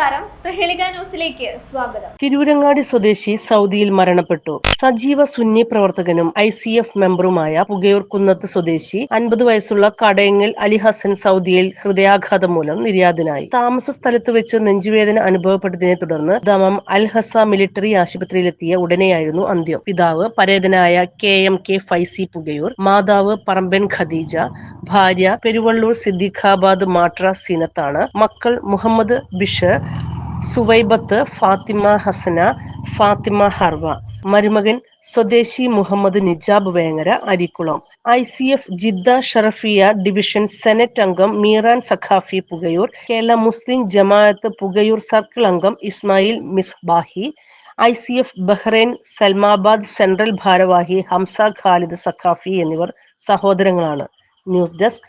നമസ്കാരം. പ്രഹേളിക ന്യൂസിലേക്ക് സ്വാഗതം. തിരൂരങ്ങാടി സ്വദേശി സൗദിയിൽ മരണപ്പെട്ടു. സജീവ സുന്നി പ്രവർത്തകനും ഐ സി എഫ് മെമ്പറുമായ പുകയൂർ കുന്നത്ത് സ്വദേശി അൻപത് വയസ്സുള്ള കടയങ്ങൽ അലി ഹസൻ സൗദിയിൽ ഹൃദയാഘാതം മൂലം നിര്യാതനായി. താമസ സ്ഥലത്ത് വെച്ച് നെഞ്ചുവേദന അനുഭവപ്പെട്ടതിനെ തുടർന്ന് ദമം അൽ ഹസ മിലിറ്ററി ആശുപത്രിയിലെത്തിയ ഉടനെയായിരുന്നു അന്ത്യം. പിതാവ് പരേതനായ K M K Faizy Pukayoor മാതാവ് പറമ്പൻ ഖദീജ ഭാര്യ പെരുവള്ളൂർ സിദ്ദിഖാബാദ് മാട്ര സീനത്താണ് മക്കൾ മുഹമ്മദ് ബിഷർ സുവൈബത്ത് ഫാത്തിമ ഹസന ഫാത്തിമ ഹർവ മരുമകൻ സ്വദേശി Muhammad Nijab Vengara Arikkulam. I C F Jeddah Sharafiya division senate അംഗം മീറാൻ സഖാഫി പുകയൂർ കേരള മുസ്ലിം ജമാഅത്ത് പുകയൂർ സർക്കിൾ അംഗം Ismail Misbahi I C F Bahrain Salmabad central ഭാരവാഹി ഹംസ ഖാലിദ് സഖാഫി എന്നിവർ സഹോദരങ്ങളാണ്. News desk